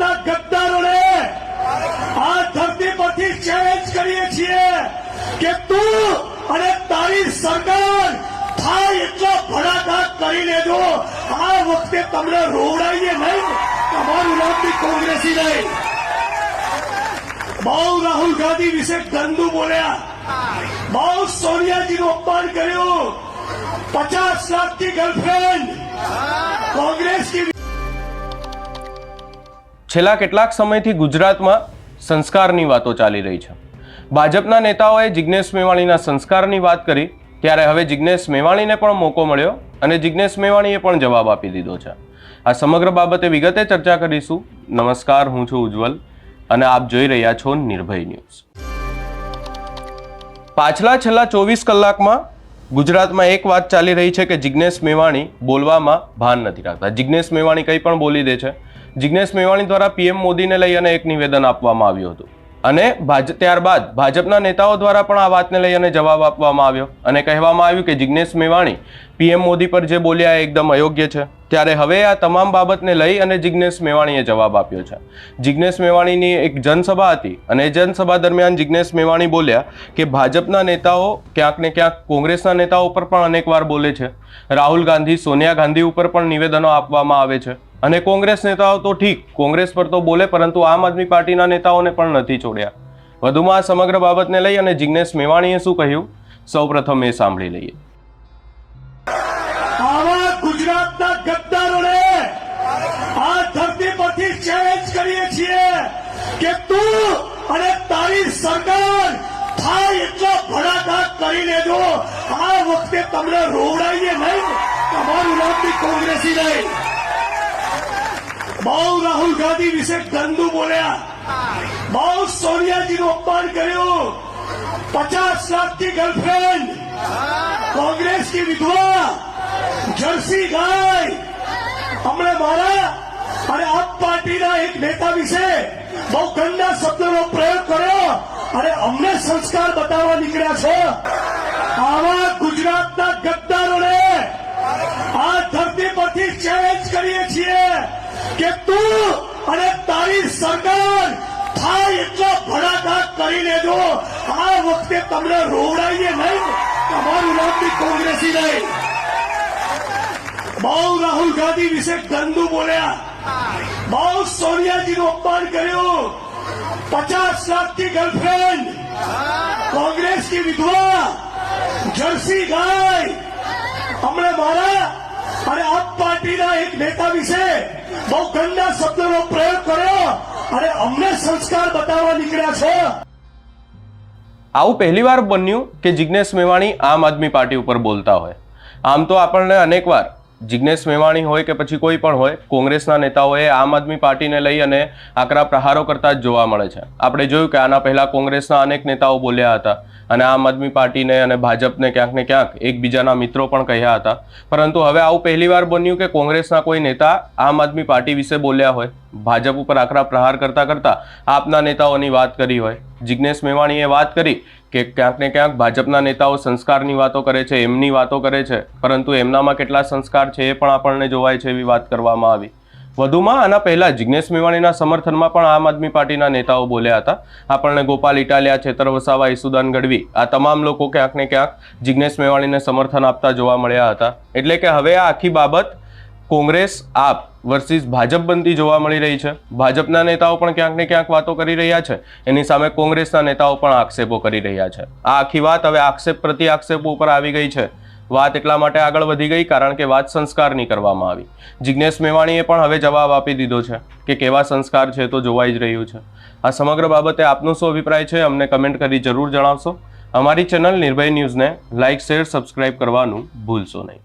ગુજરાતના ગદ્દારોને આ ધરતી પરથી ચેલેન્જ કરીએ છીએ કે તું અને તારી સરકાર થાય એટલો ભડાકા કરી લેજો. આ વખતે તમને રોવડાઈએ નહીં, તમારું નામ બી કોંગ્રેસી નહીં. બહુ રાહુલ ગાંધી વિશે ગંદુ બોલ્યા. બહુ સોનિયાજીનું અપમાન કર્યું. પચાસ લાખની ગર્લફ્રેન્ડ કોંગ્રેસની છેલ્લા કેટલાક સમયથી ગુજરાતમાં સંસ્કારની વાતો ચાલી રહી છે. ભાજપના નેતાઓએ જિજ્ઞેશ મેવાણીના સંસ્કારની વાત કરી, ત્યારે હવે જિજ્ઞેશ મેવાણીને પણ મોકો મળ્યો અને જિજ્ઞેશ મેવાણીએ પણ જવાબ આપી દીધો છે. આ સમગ્ર બાબતે વિગતે ચર્ચા કરીશું. નમસ્કાર, હું છું ઉજ્જવલ અને આપ જોઈ રહ્યા છો નિર્ભય ન્યૂઝ. પાછલા છેલ્લા ચોવીસ કલાકમાં ગુજરાતમાં એક વાત ચાલી રહી છે કે જિજ્ઞેશ મેવાણી બોલવામાં ભાન નથી રાખતા. જિજ્ઞેશ મેવાણી કંઈ પણ બોલી દે છે. જિજ્ઞેશ મેવાણી દ્વારા પીએમ મોદીને લઈ અને એક નિવેદન આપવામાં આવ્યું હતું. અને ત્યારબાદ ભાજપના નેતાઓ દ્વારા પણ આ વાતને લઈ અને જવાબ આપવામાં આવ્યો. અને કહેવામાં આવ્યું કે જિજ્ઞેશ મેવાણી પીએમ મોદી પર જે બોલ્યા એ એકદમ અયોગ્ય છે. ત્યારે હવે આ તમામ બાબતને લઈ અને જિજ્ઞેશ મેવાણીએ જવાબ આપ્યો છે. જિજ્ઞેશ મેવાણીની એક જનસભા હતી અને એ જનસભા દરમિયાન જિજ્ઞેશ મેવાણી બોલ્યા કે ભાજપના નેતાઓ ક્યાંક ને ક્યાંક કોંગ્રેસના નેતાઓ પર પણ અનેકવાર બોલે છે. રાહુલ ગાંધી, સોનિયા ગાંધી ઉપર પણ નિવેદનો આપવામાં આવે છે. અને કોંગ્રેસ નેતાઓ તો ઠીક, કોંગ્રેસ પર તો બોલે, પરંતુ આમ આદમી પાર્ટીના નેતાઓને પણ નથી છોડ્યા. વધુમાં આ સમગ્ર બાબતને લઈ અને જિજ્ઞેશ મેવાણીએ શું કહ્યું? સૌપ્રથમ એ સાંભળી લઈએ. કોંગ્રેસી નહીં. બહુ રાહુલ ગાંધી વિશે ગંદુ બોલ્યા. બહુ સોનિયાજીનું અપમાન કર્યું. પચાસ લાખની ગર્લફ્રેન્ડ કોંગ્રેસની વિધવા. જર્સી ગાય. હમણે મારા અને આપ પાર્ટીના એક નેતા વિશે બહુ ગંદા શબ્દોનો પ્રયોગ કર્યો અને અમને સંસ્કાર બતાવવા નીકળ્યા છો. આવા ગુજરાતના ગદ્દારોને આ ધરતી પરથી ચેલેન્જ કરીએ છીએ. કે તું અને તારી સરકાર થાય એટલો ભડાકા કરી લેજો. આ વખતે તમને રોવડાઈએ નહીં, તમારું નામ બી કોંગ્રેસી નહીં. બહુ રાહુલ ગાંધી વિશે ગંદુ બોલ્યા. બહુ સોનિયાજીનું અપમાન કર્યું. પચાસ લાખની ગર્લફ્રેન્ડ કોંગ્રેસની વિધવા, જર્સી ગાય. હમણે મારા અને આપ પાર્ટીના એક નેતા વિશે બહુ ગંદા શબ્દોનો પ્રયોગ કર્યો અને અમને સંસ્કાર બતાવવા નીકળ્યા છો. આવું પહેલીવાર બન્યું કે જિજ્ઞેશ મેવાણી આમ આદમી પાર્ટી ઉપર બોલતા હોય. આમ તો આપણને અનેકવાર જિજ્ઞેશ મેવાણી હોય કે પછી કોઈ પણ હોય, કોંગ્રેસના નેતાઓએ આમ આદમી પાર્ટીને લઈ અને આકરા પ્રહારો કરતા જ જોવા મળે છે. આપણે જોયું કે આના પહેલા કોંગ્રેસના અનેક નેતાઓ બોલ્યા હતા અને આમ આદમી પાર્ટીને અને ભાજપને ક્યાંક ને ક્યાંક એકબીજાના મિત્રો પણ કહ્યા હતા. પરંતુ હવે આવું પહેલીવાર બન્યું કે કોંગ્રેસના કોઈ નેતા આમ આદમી પાર્ટી વિશે બોલ્યા હોય, ભાજપ ઉપર આકરા પ્રહાર કરતા કરતા આપના નેતાઓની વાત કરી હોય. જિજ્ઞેશ મેવાણીએ વાત કરી કે ક્યાંક ને ક્યાંક ભાજપના નેતાઓ સંસ્કારની વાતો કરે છે, એમની વાતો કરે છે, પરંતુ એમનામાં કેટલા સંસ્કાર છે એ પણ આપણને જોવાય છે એવી વાત કરવામાં આવી. વધુમાં આના પહેલા જિજ્ઞેશ મેવાણીના સમર્થનમાં પણ આમ આદમી પાર્ટીના નેતાઓ બોલ્યા હતા. આપણને ગોપાલ ઇટાલિયા, છેતર વસાવા, ઈસુદાન ગઢવી આ તમામ લોકો ક્યાંક ને ક્યાંક જિજ્ઞેશ મેવાણીને સમર્થન આપતા જોવા મળ્યા હતા. એટલે કે હવે આ આખી બાબત કોંગ્રેસ, આપ વર્સિસ ભાજપ બનતી જોવા મળી રહી છે. ભાજપના નેતાઓ પણ ક્યાંક ને ક્યાંક વાતો કરી રહ્યા છે. એની સામે કોંગ્રેસના નેતાઓ પણ આક્ષેપો કરી રહ્યા છે. આ આખી વાત હવે આક્ષેપ પ્રતિ આક્ષેપો ઉપર આવી ગઈ છે. વાત એટલા માટે આગળ વધી ગઈ કારણ કે વાત સંસ્કારની કરવામાં આવી. જિજ્ઞેશ મેવાણીએ પણ હવે જવાબ આપી દીધો છે કે કેવા સંસ્કાર છે તો જોવાઈ જ રહ્યું છે. આ સમગ્ર બાબતે આપનો શું અભિપ્રાય છે અમને કમેન્ટ કરી જરૂર જણાવશો. અમારી ચેનલ નિર્ભય ન્યૂઝને લાઇક શેર, સબસ્ક્રાઇબ કરવાનું ભૂલશો નહીં.